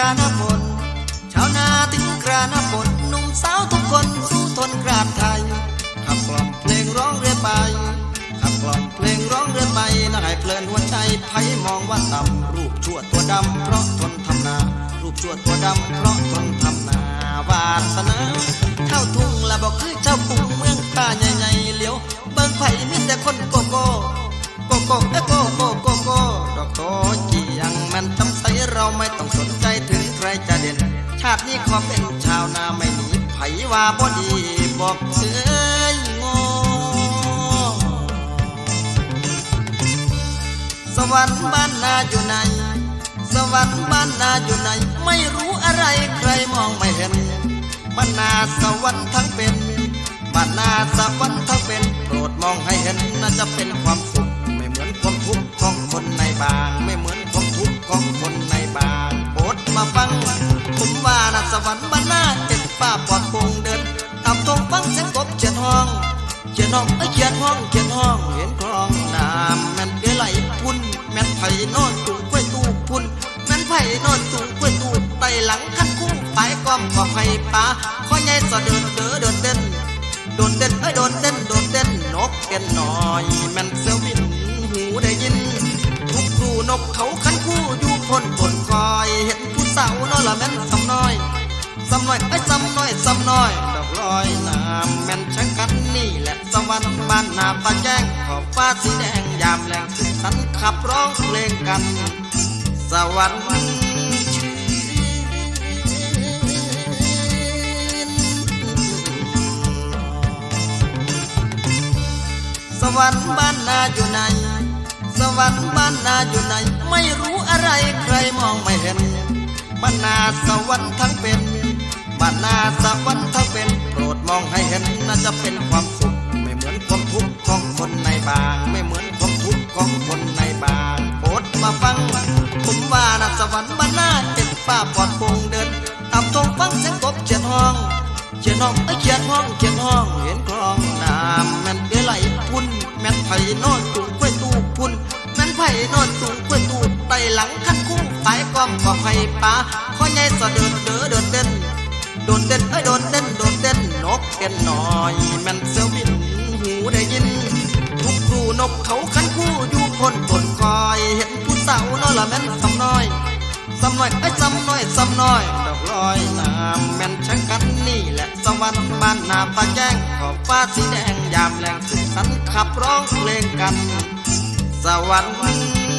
ราหน้าฝนชาวนาถึงคราหน้าฝนหนุ่มสาวทุกคนสู้ทนกราดไทยขับกล่อมเพลงร้องเรื่อยไปขับกล่อมเพลงร้องเรื่อยไปน่าให้เพลินหัวใจไผมองว่าต่ำรูปชั่วตัวดำเพราะทนทำนา รูปชั่วตัวดำเพราะทนทำนาวาสนาเข้าทุ่งละบอกคือเจ้าปุ่งเมืองตาใหญ่ๆเหลียวเบิ่งไผ่มีแต่คนโกโก้โกโก้เอโกโก้โกโก้ดอกโตจียังแมันทำใสเราไม่ต้องสน ใครจะเด่น ชาตินี้ขอเป็นชาวนาไม่หนีไผว่าบ่ดีบอกเชยงอสวรรค์บ้านนาอยู่ไหน สวรรค์บ้านนาอยู่ไหน ไม่รู้อะไรใครมองไม่เห็นบ้านนาสวรรค์ทั้งเป็นบ้านนาสวรรค์ทั้งเป็น โปรดมองให้เห็นน่าจะเป็นความสุข ไม่เหมือนความทุกข์ของคนในบางไม่เหมือน ว่านะสวรรค์บ้านนาเป็นป้าปอดโปงเดินตามตรงฟังเสียงกบเขียนห้องเขียนห้องเอ้ยเขียนห้องเขียนห้องเห็นคลองน้ำแม่นเดือไหลพุ่นแม่นไผ่นอนตุงกล้วยตูพุ่นแม่นไผ่นอนตุงกล้วยตูไตหลังคันคู่ไปก้อมก็ไผ่ป่าข้อใหญ่สะเดินเด้อเดินเต้นโดดเด่นเอ้ยโดดเด่นโดดเด่นนกเอ็นหน่อยแม่นเสียวบินหูได้ยินทุกครูนกเขาคันำน้อยไอ้ยสำน้อยสำน้อยดอกลอยน้ำแม่นช่างกันนี่แหละสวรรค์บ้านนาปะแจ้งขอบฟ้าสีแดงยามแรงสุดสันขับร้องเพลงกัน สวรรค์สวรรค์บ้านนาอยู่ไหน สวรรค์บ้านนาอยู่ไหน ไม่รู้อะไรใครมองไม่เห็นบ้านนาสวรรค์ทั้งเป็น บ้านนาสวรรค์ทั้งเป็นโปรดมองให้เห็นน่าจะเป็นความสุข ไม่เหมือนความทุกข์ของคนในบาง ไม่เหมือนความทุกข์ของคนในบางโปรดมาฟัง ผมว่านะสวรรค์บ้านนาเป็นป้าปลอดโปงเดินตามตรงฟังเสียงกบเขียนห้องเขียนห้องเอ้เขียนห้องเขียนห้องเห็นคลองน้ำแม่นเดือไหลพุ่นแม่นไผ่นอนตุงกล้วยตูพุ่นแม่นไผ่นอนตุงกล้วยตูไตหลังคันคู่สายก้อมก็ไผ่ป่าข้อใหญ่สะเดินเด้อเดินเต้น เอ็นหน่อยแม่นเสียวบินหูได้ยิน ทุกครูนกเขาคันคู่อยู่พ้นตนคอย เห็นผู้สาวน้อยละแม่นสำน้อยสำน้อยไอ้สำน้อยสำน้อยดอกลอยน้ำแม่นช่างกันนี่แหละสวรรค์บ้านนาปะแจ้งขอบฟ้าสีแดงยามแรงสุดสันขับร้องเพลงกัน สวรรค์